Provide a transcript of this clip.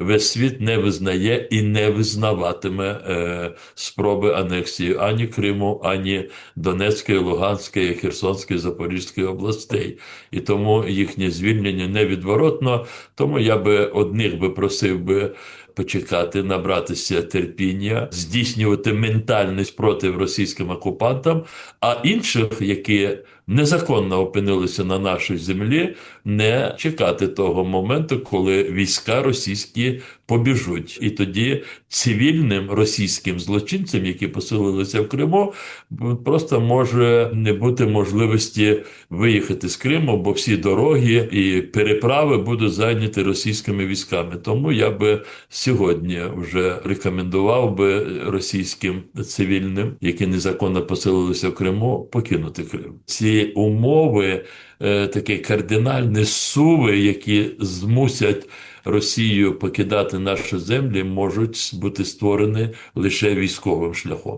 Весь світ не визнає і не визнаватиме е, спроби анексії ані Криму, ані Донецької, Луганської, Херсонської, Запорізької областей. І тому їхнє звільнення невідворотно. Тому я би одних би просив би почекати, набратися терпіння, здійснювати ментальний спротив російським окупантам, а інших, які незаконно опинилися на нашій землі, не чекати того моменту, коли війська російські побіжуть. І тоді цивільним російським злочинцям, які поселилися в Криму, просто може не бути можливості виїхати з Криму, бо всі дороги і переправи будуть зайняті російськими військами. Тому я би сьогодні вже рекомендував би російським цивільним, які незаконно поселилися в Криму, покинути Крим. Ці умови, такі кардинальні суви, які змусять Росію покидати наші землі, можуть бути створені лише військовим шляхом.